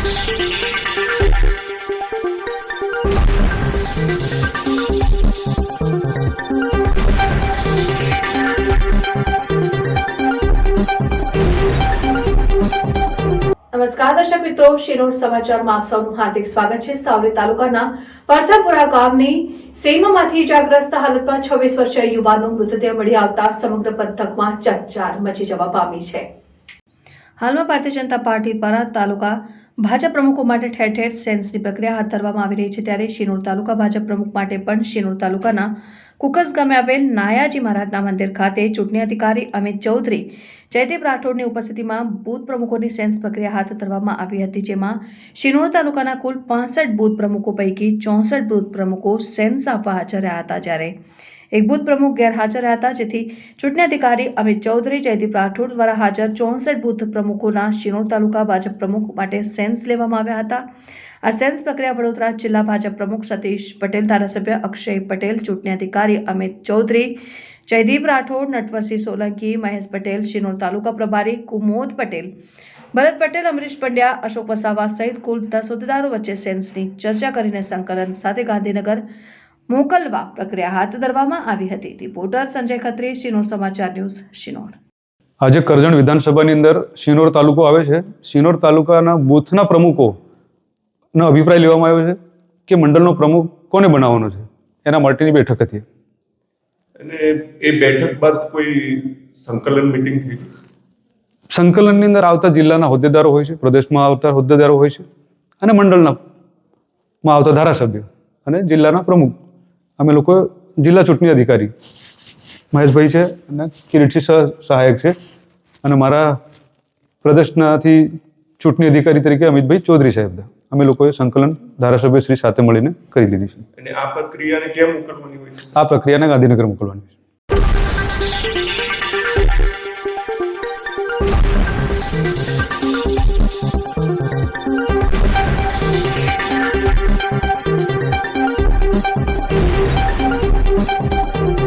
નમસ્કાર દર્શક મિત્રો શિરોડ સમાચારમાં આપ સૌનું હાર્દિક સ્વાગત છે. સાવલી તાલુકાના પરથાપુરા ગામની સેમામાંથી ઇજાગ્રસ્ત હાલતમાં છવ્વીસ વર્ષીય યુવાનનો મૃતદેહ મળી આવતા સમગ્ર પંથકમાં ચકચાર મચી જવા પામી છે. હાલમાં ભારતીય જનતા પાર્ટી દ્વારા તાલુકા ભાજપ પ્રમુખો માટે ઠેર ઠેર સેન્સની પ્રક્રિયા હાથ ધરવામાં આવી રહી છે ત્યારે શિનોર તાલુકા ભાજપ પ્રમુખ માટે પણ શિનોર તાલુકાના કુકસ ગામે આવેલ નાયાજી મહારાજના મંદિર ખાતે ચૂંટણી અધિકારી અમિત ચૌધરી, જયદેવ રાઠોડની ઉપસ્થિતિમાં બૂથ પ્રમુખોની સેન્સ પ્રક્રિયા હાથ ધરવામાં આવી હતી, જેમાં શિનોર તાલુકાના કુલ પાસઠ બૂથ પ્રમુખો પૈકી ચોસઠ બૂથ પ્રમુખો સેન્સ આપવા હાજર રહ્યા હતા જ્યારે એક બુથ પ્રમુખ ગેરહાજર હતા, જેથી ચૂંટણી અધિકારી અમિત ચૌધરી, જયદીપ રાઠોડ દ્વારા હાજર ચોસઠ બુથ પ્રમુખોના શિરોળ તાલુકા ભાજપ પ્રમુખ માટે સેન્સ લેવામાં આવ્યા હતા. આ સેન્સ પ્રક્રિયા વડોદરા જિલ્લા ભાજપ પ્રમુખ સતીશ પટેલ, ધારાસભ્ય અક્ષય પટેલ, ચૂંટણી અધિકારી અમિત ચૌધરી, જયદીપ રાઠોડ, નટવરસિંહ સોલંકી, મહેશ પટેલ, શિનોર તાલુકા પ્રભારી કુમોદ પટેલ, ભરત પટેલ, અમરીશ પંડ્યા, અશોક વસાવા સહિત કુલ દસ હોદ્દેદારો વચ્ચે સેન્સની ચર્ચા કરીને સંકલન સાથે ગાંધીનગર મોકલવા પ્રક્રિયા હાથ ધરવામાં આવી હતી. રિપોર્ટર સંજય ખત્રી શિનોર સમાચાર ન્યૂઝ શિનોર. આજે કરજણ વિધાનસભાની અંદર શિનોર તાલુકો આવે છે. શિનોર તાલુકાના બૂથના પ્રમુખોનો અભિપ્રાય લેવામાં આવ્યો છે કે મંડળનો પ્રમુખ કોને બનાવવાનો છે? એના માટેની બેઠક હતી. અને એ બેઠક બાદ કોઈ સંકલન મિટિંગ થઈ? સંકલનની અંદર આવતા જિલ્લાના હોદ્દેદારો હોય છે પ્રદેશમાં આવતા હોદ્દેદારો હોય છે અને મંડળના માં આવતા ધારાસભ્યો અને જિલ્લાના પ્રમુખ. અમે લોકો જિલ્લા ચૂંટણી અધિકારી. મહેશભાઈ છે અને કિરીટસિંહ સહ- સહાયક છે. અને મારા પ્રદેશનાથી ચૂંટણી અધિકારી તરીકે અમિતભાઈ ચૌધરી સાહેબ અમે લોકોએ સંકલન ધારાસભ્ય શ્રી સાથે મળીને કરી લીધી છે. અને આ પ્રક્રિયાને કેમ મોકલવાની હોય છે? આ પ્રક્રિયાને ગાંધીનગર મોકલવાની છે.